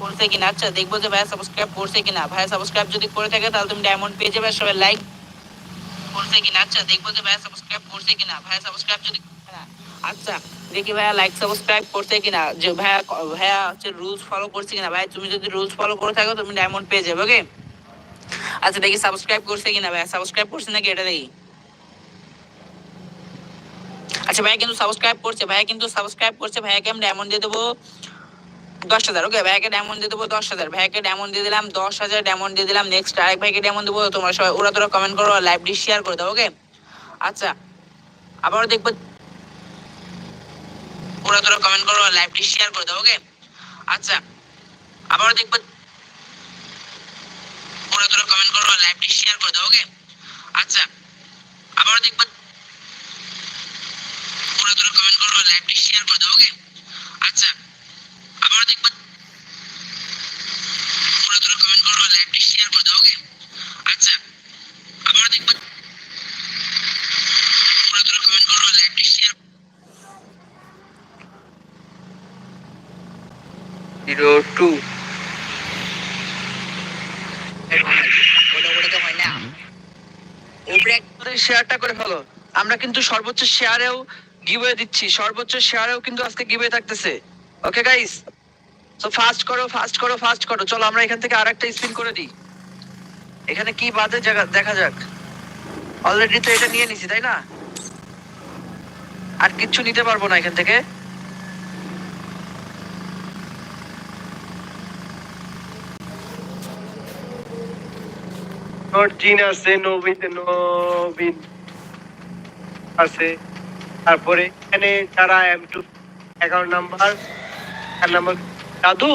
করছে কিনা আচ্ছা দেখব যে ভাইয়া সাবস্ক্রাইব করছে কিনা ভাইয়া সাবস্ক্রাইব যদি করে থাকে তাহলে তুমি ডায়মন্ড পেয়ে যাবে আর সবাই লাইক করছে কিনা আচ্ছা দেখব যে ভাইয়া সাবস্ক্রাইব করছে কিনা ভাইয়া সাবস্ক্রাইব যদি না, আচ্ছা দেখি ভাইয়া লাইক সাবস্ক্রাইব করছে কিনা যে ভাইয়া ভাইয়া হচ্ছে রুলস ফলো করছে কিনা ভাই তুমি যদি রুলস ফলো করে থাকো তুমি ডায়মন্ড পেয়ে যাবে ওকে আচ্ছা দেখি সাবস্ক্রাইব করছে কিনা ভাইয়া সাবস্ক্রাইব করছে নাকি এটা দেখি আচ্ছা ভাইয়া কিন্তু সাবস্ক্রাইব করছে, ভাইয়া কিন্তু সাবস্ক্রাইব করছে, ভাইয়াকে আমি ডায়মন্ড দিয়ে দেবো দশ হাজার ওকে ভাইয়াকে ডায়মন্ড দিয়ে দেবো দশ হাজার, ভাইয়াকে ডায়মন্ড দিয়ে দিলাম দশ হাজার ডায়মন্ড দিয়ে দিলাম নেক্সট আরেক ভাইকে ডায়মন্ড দেবো, তোমরা সবাই, ওরা তোরা কমেন্ট করো লাইভটি শেয়ার করে দাও ওকে আচ্ছা আবারও দেখব, ওরা তোরা কমেন্ট করো লাইভটি শেয়ার করে দাও ওকে আচ্ছা আবারও দেখব, ওরা তোরা কমেন্ট করো লাইভটি শেয়ার করে দাও ওকে আচ্ছা আবারও দেখব ওরা তোরা কমেন্ট করো লাইভটি শেয়ার করে দাও ওকে আচ্ছা আবারও দেখব। ওরা তোরা কমেন্ট করো লাইভটি শেয়ার করে দাও ওকে আচ্ছা আবারও দেখব। ওরা তোরা কমেন্ট করো লাইভটি শেয়ার জিরো টু হয় শেয়ারটা করে ফেলো। আমরা কিন্তু সর্বোচ্চ শেয়ারেও গিভওয়ে দিচ্ছি। সর্বোচ্চ শেয়ারেও কিন্তু আজকে গিভওয়ে থাকতেছে। ওকে গাইস সো ফাস্ট করো ফাস্ট করো ফাস্ট করো। চলো, আমরা এখান থেকে আরেকটা স্পিন করে দিই। এখানে কি বাদে জায়গা দেখা যাক। অলরেডি তো এটা নিয়ে নিছি, তাই না? আর কিচ্ছু নিতে পারব না এখান থেকে। আছে নবীন নবীন। আছে। তারপরে এখানে তারা M two account number number দাদু